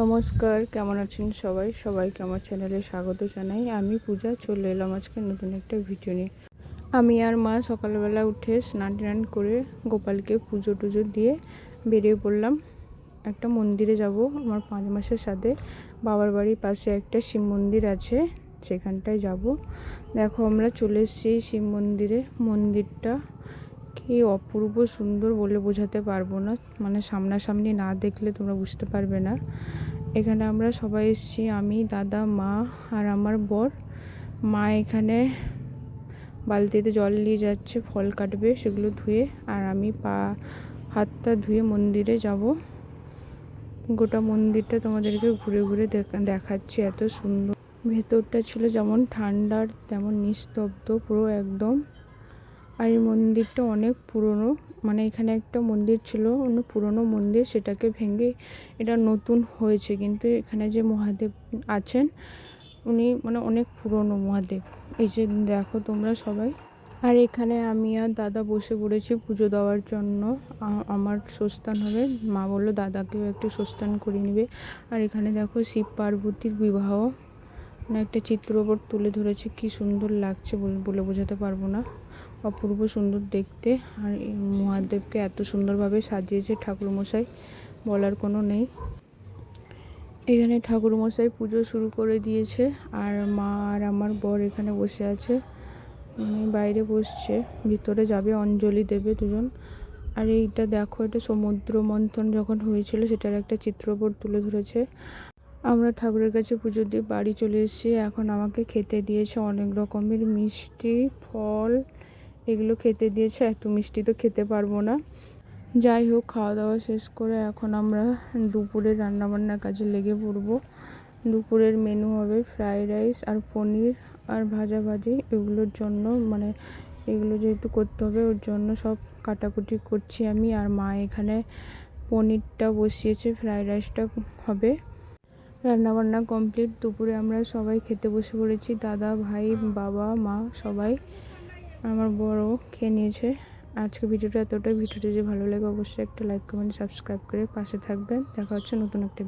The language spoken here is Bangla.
নমস্কার, কেমন আছেন সবাই? সবাইকে আমার চ্যানেলে স্বাগত জানাই। আমি পূজা, চলে এলাম আজকে নতুন একটা ভিডিও নিয়ে। আমি আর মা সকালবেলা উঠে স্নান টান করে গোপালকে পুজো টুজো দিয়ে বেরিয়ে পড়লাম। একটা মন্দিরে যাব, আমার পাঁচ মাসের সাথে। বাবার বাড়ির পাশে একটা শিব মন্দির আছে, সেখানটায় যাব। দেখো, আমরা চলে এসেছি শিব মন্দিরে। মন্দিরটা কি অপূর্ব সুন্দর বলে বোঝাতে পারব না। মানে সামনাসামনি না দেখলে তোমরা বুঝতে পারবে না। এখানে আমরা সবাই এসেছি, আমি, দাদা, মা আর আমার বর। মা এখানে বালতিতে জল নিয়ে যাচ্ছে, ফল কাটবে, সেগুলো ধুয়ে। আর আমি পা, হাতটা ধুয়ে মন্দিরে যাব। গোটা মন্দিরটা তোমাদেরকে ঘুরে ঘুরে দেখাচ্ছি, এত সুন্দর। ভেতরটা ছিল যেমন ঠান্ডার, তেমন নিস্তব্ধ, পুরো একদম। আর এই মন্দিরটা অনেক পুরনো মানে এখানে একটা মন্দির ছিল অনেক পুরনো মন্দির সেটাকে ভেঙে এটা নতুন হয়েছে। কিন্তু এখানে যে মহাদেব আছেন, উনি মানে অনেক পুরনো মহাদেব। এই যে দেখো তোমরা সবাই। আর এখানে আমি আর দাদা বসে পড়েছি পুজো দেওয়ার জন্য। আমার সস্তান হবে। মা বলল, দাদাকেও একটু সস্তান করে নেবে। আর এখানে দেখো শিব পার্বতীর বিবাহ। মানে একটা চিত্র ওপর তুলে ধরেছে, কি সুন্দর লাগছে বলে বোঝাতে পারব না। অপূর্ব সুন্দর দেখতে। আর মহাদেবকে এত সুন্দরভাবে সাজিয়েছে ঠাকুরমশাই, বলার কোনো নেই। এখানে ঠাকুরমশাই পুজো শুরু করে দিয়েছে, আর মা আর আমার বর এখানে বসে আছে। বাইরে বসছে, ভিতরে যাবে, অঞ্জলি দেবে দুজন। আর এইটা দেখো, এটা সমুদ্র মন্থন যখন হয়েছিল, সেটার একটা চিত্রপট তুলে ধরেছে। আমরা ঠাকুরের কাছে পুজো দিয়ে বাড়ি চলে এসেছি। এখন আমাকে খেতে দিয়েছে অনেক রকমের মিষ্টি, ফল এগুলো খেতে দিয়েছে এত মিষ্টি তো খেতে পারব না। যাই হোক খাওয়া দাওয়া শেষ করে এখন আমরা দুপুরে রান্নাবান্নার কাজে লেগে পড়ব। দুপুরের মেনু হবে ফ্রাইড রাইস আর পনির আর ভাজা ভাজি এগুলোর জন্য মানে এগুলো যেহেতু করতে হবে, ওর জন্য সব কাটাকুটি করছি আমি। আর মা এখানে পনিরটা বসিয়েছে ফ্রাইড রাইসটা হবে। রান্নাবান্না কমপ্লিট দুপুরে আমরা সবাই খেতে বসে পড়েছি, দাদা, ভাই, বাবা, মা, সবাই। আমার বড় খেয়ে নিয়েছে। আজকে ভিডিওটা এতটাই। ভিডিওটা যে ভালো লাগে, অবশ্যই একটা লাইক কমেন্ট সাবস্ক্রাইব করে পাশে থাকবেন। দেখা হচ্ছে নতুন একটা